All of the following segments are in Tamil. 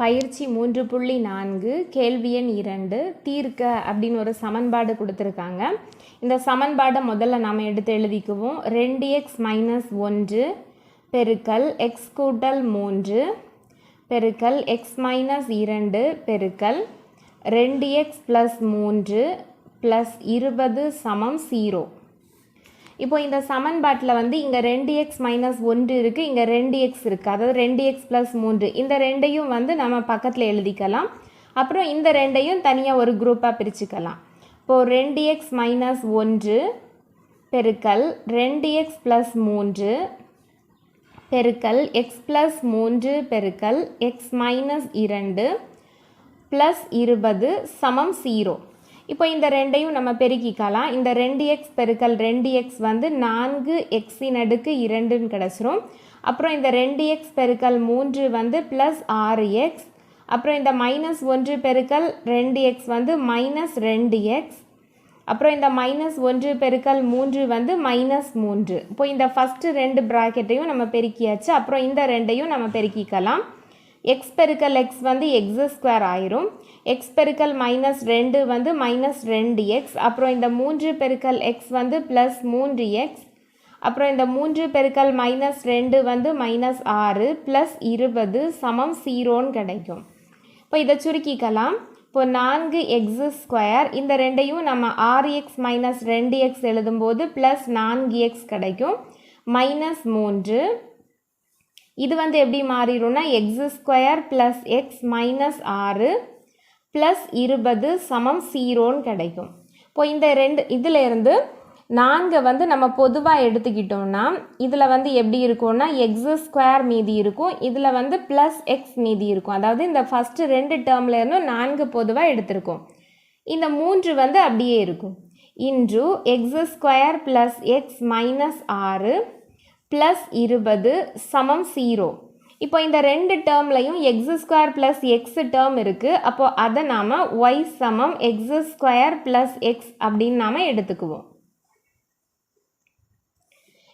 பயிற்சி மூன்று புள்ளி நான்கு கேள்வி எண் இரண்டு தீர்க்க அப்படின்னு ஒரு சமன்பாடு கொடுத்துருக்காங்க. இந்த சமன்பாடை முதல்ல நாம் எடுத்து எழுதிக்குவோம். ரெண்டு எக்ஸ் மைனஸ் ஒன்று பெருக்கல் எக்ஸ் கூட்டல் மூன்று பெருக்கல் எக்ஸ் மைனஸ் இரண்டு பெருக்கல் ரெண்டு எக்ஸ் ப்ளஸ் மூன்று ப்ளஸ் இருபது சமம் ஜீரோ இப்போ இந்த சமன்பாட்டில் வந்து இங்கே ரெண்டு எக்ஸ் மைனஸ் ஒன்று இருக்குது இங்கே ரெண்டு எக்ஸ் இருக்குது அதாவது ரெண்டு எக்ஸ் ப்ளஸ் மூன்று. இந்த ரெண்டையும் வந்து நம்ம பக்கத்தில் எழுதிக்கலாம். அப்புறம் இந்த ரெண்டையும் தனியாக ஒரு குரூப்பாக பிரிச்சுக்கலாம். இப்போது ரெண்டு எக்ஸ் மைனஸ் ஒன்று பெருக்கல் ரெண்டு எக்ஸ் ப்ளஸ் மூன்று பெருக்கல் எக்ஸ் ப்ளஸ் மூன்று பெருக்கல் எக்ஸ் மைனஸ் இரண்டு ப்ளஸ் இருபது சமம் ஜீரோ இப்போ இந்த ரெண்டையும் நம்ம பெருக்கிக்கலாம். இந்த ரெண்டு எக்ஸ் பெருக்கல் ரெண்டு எக்ஸ் வந்து நான்கு எக்ஸின் அடுக்கு இரண்டுன்னு கிடச்சிரும். அப்புறம் இந்த ரெண்டு எக்ஸ் பெருக்கல் மூன்று வந்து ப்ளஸ் ஆறு எக்ஸ் அப்புறம் இந்த மைனஸ் ஒன்று பெருக்கல் ரெண்டு எக்ஸ் வந்து மைனஸ் ரெண்டு எக்ஸ் அப்புறம் இந்த மைனஸ் ஒன்று பெருக்கல் மூன்று வந்து மைனஸ் மூன்று. இப்போ இந்த ஃபஸ்ட்டு ரெண்டு ப்ராக்கெட்டையும் நம்ம பெருக்கியாச்சு. அப்புறம் இந்த ரெண்டையும் நம்ம பெருக்கிக்கலாம். எக்ஸ் பெருக்கல் எக்ஸ் வந்து எக்ஸ் ஸ்கொயர் ஆயிரும். எக்ஸ் பெருக்கல் மைனஸ் ரெண்டு வந்து மைனஸ் ரெண்டு எக்ஸ் அப்புறம் இந்த மூன்று பெருக்கல் எக்ஸ் வந்து ப்ளஸ் மூன்று எக்ஸ் அப்புறம் இந்த மூன்று பெருக்கல் மைனஸ் ரெண்டு வந்து மைனஸ் ஆறு ப்ளஸ் இருபது சமம் சீரோன்னு கிடைக்கும். இப்போ இதை சுருக்கிக்கலாம். இப்போ நான்கு எக்ஸ் ஸ்கொயர் இந்த ரெண்டையும் நம்ம ஆறு எக்ஸ் மைனஸ் ரெண்டு எக்ஸ் எழுதும்போது ப்ளஸ் நான்கு எக்ஸ் கிடைக்கும். மைனஸ் மூன்று. இது வந்து எப்படி மாறிடும்னா x square plus x minus ஆறு ப்ளஸ் இருபது சமம் ஜீரோன்னு கிடைக்கும். இப்போ இந்த ரெண்டு இதிலேருந்து நான்கு வந்து நம்ம பொதுவாக எடுத்துக்கிட்டோம்னா இதில் வந்து எப்படி இருக்கும்னா எக்ஸ் ஸ்கொயர் மீதி இருக்கும். இதில் வந்து ப்ளஸ் எக்ஸ் மீதி இருக்கும். அதாவது இந்த ஃபஸ்ட்டு ரெண்டு டேர்மில் இருந்தும் நான்கு பொதுவாக எடுத்திருக்கோம். இந்த மூன்று வந்து அப்படியே இருக்கும். இன்று x square plus x minus ஆறு ப்ளஸ் இருபது சமம் ஜீரோ இப்போ இந்த ரெண்டு டேர்ம்லையும் x square plus x term இருக்குது அப்போது அதை நாம் ஒய் சமம் எக்ஸ் ஸ்கொயர் ப்ளஸ் எக்ஸ் அப்படின்னு நாம் எடுத்துக்குவோம்.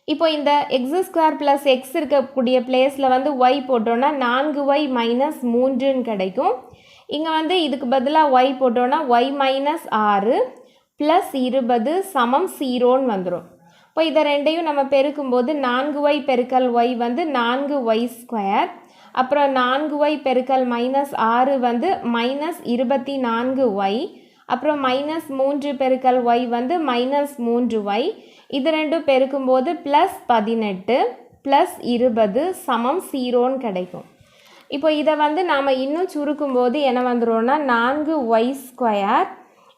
இப்போ இந்த எக்ஸ் ஸ்கொயர் ப்ளஸ் எக்ஸ் இருக்கக்கூடிய பிளேஸில் வந்து ஒய் போட்டோன்னா நான்கு ஒய் மைனஸ் மூன்றுன்னு கிடைக்கும். இங்கே வந்து இதுக்கு பதிலாக ஒய் போட்டோன்னா ஒய் மைனஸ் ஆறு ப்ளஸ் இருபது சமம் ஜீரோன்னு வந்துடும் இப்போ இதை ரெண்டையும் நம்ம பெருக்கும்போது நான்கு ஒய் பெருக்கல் ஒய் வந்து நான்கு ஒய் ஸ்கொயர் அப்புறம் நான்கு ஒய் பெருக்கல் மைனஸ் ஆறு வந்து மைனஸ் இருபத்தி நான்கு ஒய் அப்புறம் மைனஸ் மூன்று பெருக்கல் ஒய் வந்து மைனஸ் மூன்று ஒய் இது ரெண்டும் பெருக்கும்போது ப்ளஸ் பதினெட்டு ப்ளஸ் இருபது சமம் சீரோன்னு கிடைக்கும். இப்போ இதை வந்து நாம் இன்னும் சுருக்கும்போது என்ன வந்துடும்னா நான்கு ஒய் ஸ்கொயர்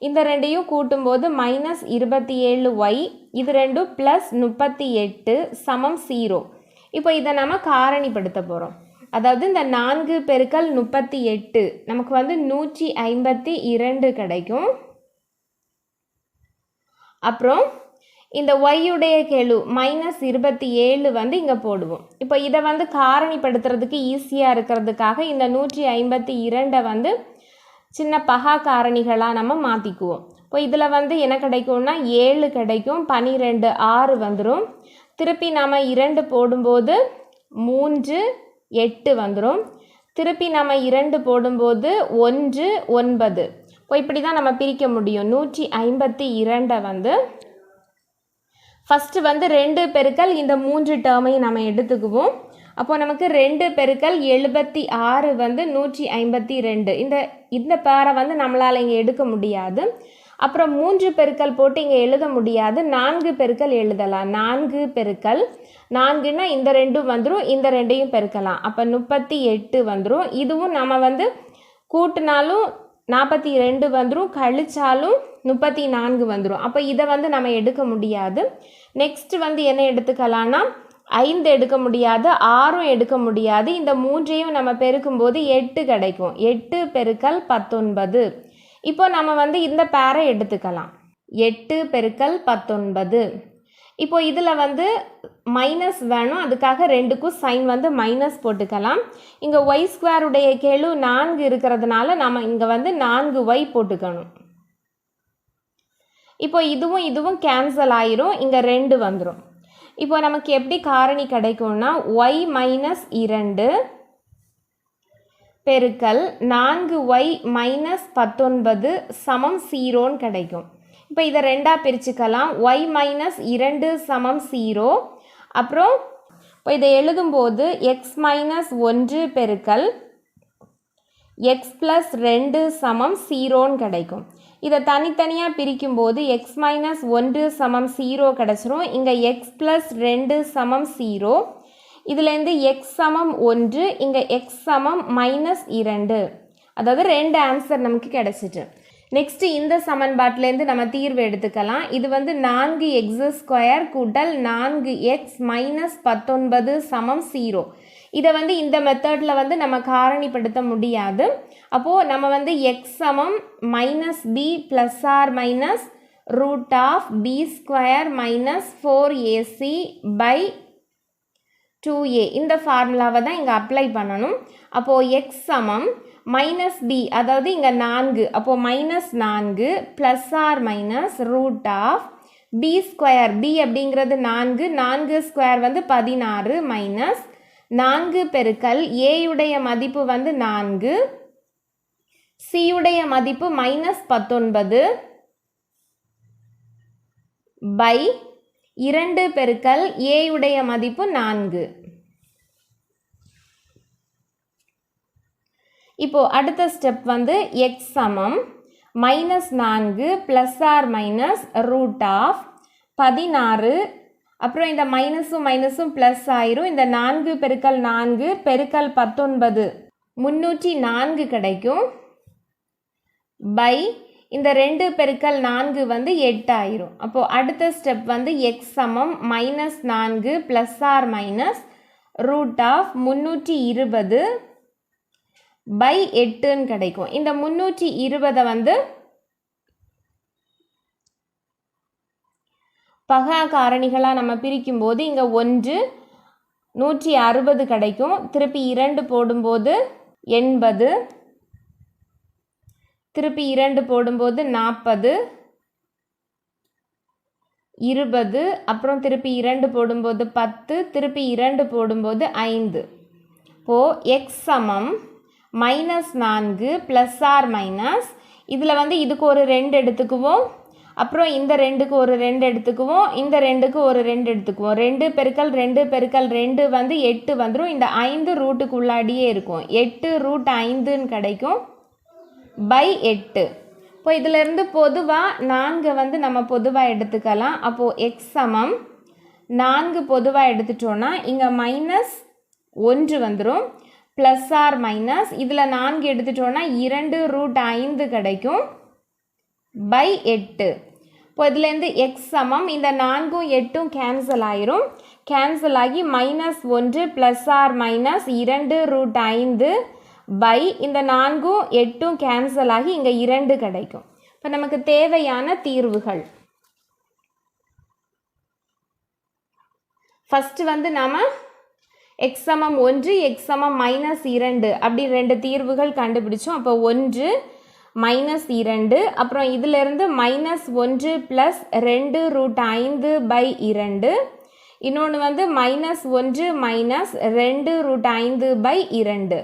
இந்த ரெண்டையும் கூட்டும்போது மைனஸ் இருபத்தி ஏழு ஒய் இது ரெண்டும் ப்ளஸ் முப்பத்தி எட்டு சமம் ஜீரோ இப்போ இதை நம்ம காரணிப்படுத்த போகிறோம் அதாவது இந்த நான்கு பெருக்கல் முப்பத்தி எட்டு நமக்கு வந்து நூற்றி ஐம்பத்தி இரண்டு கிடைக்கும். அப்புறம் இந்த ஒய்யுடைய கெழு மைனஸ் இருபத்தி ஏழு வந்து இங்கே போடுவோம். இப்போ இதை வந்து காரணிப்படுத்துறதுக்கு ஈஸியாக இருக்கிறதுக்காக இந்த நூற்றி ஐம்பத்தி இரண்டை வந்து சின்ன பகா காரணிகளாக நம்ம மாற்றிக்குவோம் இப்போ இதில் வந்து என்ன கிடைக்கும்னா ஏழு கிடைக்கும் பனிரெண்டு ஆறு வந்துடும் திருப்பி நம்ம இரண்டு போடும்போது மூன்று எட்டு வந்துடும் திருப்பி நம்ம இரண்டு போடும்போது ஒன்று ஒன்பது. இப்போ இப்படி தான் நம்ம பிரிக்க முடியும். நூற்றி ஐம்பத்தி இரண்டை வந்து ஃபஸ்ட்டு வந்து ரெண்டு பெருக்கல் இந்த மூன்று டேர்மையும் நம்ம எடுத்துக்குவோம். அப்போ நமக்கு ரெண்டு பெருக்கல் எழுபத்தி ஆறு வந்து நூற்றி ஐம்பத்தி ரெண்டு. இந்த இந்த பேரை வந்து நம்மளால் இங்கே எடுக்க முடியாது. அப்புறம் மூன்று பெருக்கல் போட்டு இங்கே எழுத முடியாது. நான்கு பெருக்கல் எழுதலாம். நான்கு பெருக்கல். நான்குன்னா இந்த ரெண்டும் வந்துடும் இந்த ரெண்டையும் பெருக்கலாம். அப்போ முப்பத்தி எட்டு வந்துடும் இதுவும் நம்ம வந்து கூட்டினாலும் நாற்பத்தி ரெண்டு வந்துடும் கழிச்சாலும் முப்பத்தி நான்கு வந்துடும் அப்போ இதை வந்து நம்ம எடுக்க முடியாது. நெக்ஸ்ட் வந்து என்ன எடுத்துக்கலாம்னா ஐந்து எடுக்க முடியாது ஆறும் எடுக்க முடியாது. இந்த மூன்றையும் நம்ம பெருக்கும்போது எட்டு கிடைக்கும். எட்டு பெருக்கல் பத்தொன்பது. இப்போ நம்ம வந்து இந்த பேரை எடுத்துக்கலாம். எட்டு பெருக்கல் பத்தொன்பது. இப்போ இதில் வந்து மைனஸ் வேணும். அதுக்காக ரெண்டுக்கும் சைன் வந்து மைனஸ் போட்டுக்கலாம். இங்கே ஒய் ஸ்கொயருடைய கெழு நான்கு இருக்கிறதுனால நம்ம இங்கே வந்து நான்கு ஒய் போட்டுக்கணும். இப்போ இதுவும் இதுவும் கேன்சல் ஆயிரும். இங்கே ரெண்டு வந்துடும் இப்போ நமக்கு எப்படி காரணி கிடைக்கும்னா ஒய் மைனஸ் இரண்டு பெருக்கல் நான்கு ஒய் மைனஸ் பத்தொன்பது சமம் சீரோன்னு கிடைக்கும். இப்போ இதை ரெண்டாக பிரிச்சுக்கலாம். ஒய் மைனஸ் இரண்டு சமம் சீரோ. அப்புறம் இப்போ இதை எழுதும்போது எக்ஸ் மைனஸ் ஒன்று பெருக்கல் எக்ஸ் ப்ளஸ் ரெண்டு சமம் ஜீரோன்னு கிடைக்கும். இதை தனித்தனியாக பிரிக்கும்போது எக்ஸ் மைனஸ் ஒன்று சமம் ஜீரோ கிடச்சிரும். இங்கே எக்ஸ் ப்ளஸ் ரெண்டு சமம் ஜீரோ இதுலேருந்து எக்ஸ் சமம் ஒன்று இங்கே எக்ஸ் சமம் மைனஸ் இரண்டு. அதாவது ரெண்டு ஆன்சர் நமக்கு கிடச்சிட்டு. நெக்ஸ்ட்டு இந்த சமன்பாட்டிலேருந்து நம்ம தீர்வு எடுத்துக்கலாம். இது வந்து நான்கு எக்ஸ் ஸ்கொயர் கூட்டல் நான்கு எக்ஸ் மைனஸ் பத்தொன்பது சமம் ஜீரோ இதை வந்து இந்த மெத்தடில் வந்து நம்ம காரணிப்படுத்த முடியாது. அப்போது நம்ம வந்து எக்ஸ் சமம் minus b plus or minus root of b square minus four a c by two a இந்த ஃபார்முலாவை தான் இங்கே அப்ளை பண்ணணும். அப்போது எக்ஸ் சமம் மைனஸ் பி அதாவது இங்கே நான்கு. அப்போது மைனஸ் நான்கு plus or minus root of b square b அப்படிங்கிறது நான்கு. நான்கு ஸ்கொயர் வந்து பதினாறு மைனஸ் நான்கு பெருக்கல் ஏயுடைய மதிப்பு வந்து நான்கு. சியுடைய மதிப்பு மைனஸ் பத்தொன்பது பை இரண்டு பெருக்கல் ஏயுடைய மதிப்பு நான்கு. இப்போ அடுத்த ஸ்டெப் வந்து எக்ஸ் சமம். மைனஸ் நான்கு plus or minus root of பதினாறு அப்புறம் இந்த மைனஸும் மைனஸும் ப்ளஸ் ஆயிரும். இந்த நான்கு பெருக்கல் நான்கு பெருக்கல் பத்தொன்பது முன்னூற்றி நான்கு கிடைக்கும். பை இந்த ரெண்டு பெருக்கல் நான்கு வந்து எட்டு ஆயிரும். அப்போது அடுத்த ஸ்டெப் வந்து எக்ஸ் சமம் மைனஸ் நான்கு plus or minus root of முந்நூற்றி இருபது பை எட்டுன்னு கிடைக்கும். இந்த முந்நூற்றி இருபதை வந்து பகா காரணிகளாக நம்ம பிரிக்கும்போது இங்கே ஒன்று நூற்றி அறுபது கிடைக்கும். திருப்பி இரண்டு போடும்போது எண்பது. திருப்பி இரண்டு போடும்போது நாற்பது. இருபது. அப்புறம் திருப்பி இரண்டு போடும்போது பத்து. திருப்பி இரண்டு போடும்போது ஐந்து. இப்போது எக்ஸ் சமம் மைனஸ் நான்கு ப்ளஸ் ஆர் மைனஸ் இதில் வந்து இதுக்கு ஒரு ரெண்டு எடுத்துக்குவோம். அப்புறம் இந்த ரெண்டுக்கு ஒரு ரெண்டு எடுத்துக்குவோம். இந்த ரெண்டுக்கு ஒரு ரெண்டு எடுத்துக்குவோம். ரெண்டு பெருக்கல் ரெண்டு பெருக்கல் ரெண்டு வந்து எட்டு வந்துடும் இந்த ஐந்து ரூட்டுக்கு உள்ளாடியே இருக்கும். எட்டு ரூட் ஐந்துன்னு கிடைக்கும். பை எட்டு. இப்போ இதிலேருந்து பொதுவாக நான்கு வந்து நம்ம பொதுவாக எடுத்துக்கலாம். அப்போது எக்ஸ் சமம். நான்கு பொதுவாக எடுத்துட்டோன்னா இங்கே மைனஸ் ஒன்று வந்துடும் ப்ளஸ் ஆர் மைனஸ் இதில் நான்கு எடுத்துட்டோன்னா இரண்டு ரூட் ஐந்து கிடைக்கும். பை எட்டு. இப்போ இதுலேருந்து எக்ஸ் சமம். இந்த நான்கும் எட்டும் கேன்சல் ஆயிரும். கேன்சல் ஆகி மைனஸ் ஒன்று ப்ளஸ் ஆர் மைனஸ் இரண்டு ரூட் ஐந்து பை இந்த நான்கும் எட்டும் கேன்சல் ஆகி இங்கே இரண்டு கிடைக்கும். இப்போ நமக்கு தேவையான தீர்வுகள். ஃபஸ்ட்டு வந்து நாம் எக்ஸ் சமம் ஒன்று எக்ஸ் சமம் மைனஸ் இரண்டு. அப்படி ரெண்டு தீர்வுகள் கண்டுபிடிச்சோம். அப்போ ஒன்று மைனஸ் இரண்டு அப்புறம் இதிலிருந்து மைனஸ் ஒன்று ப்ளஸ் ரெண்டு ரூட் ஐந்து பை இரண்டு. இன்னொன்று வந்து மைனஸ் ஒன்று மைனஸ் ரெண்டு ரூட் ஐந்து பை இரண்டு.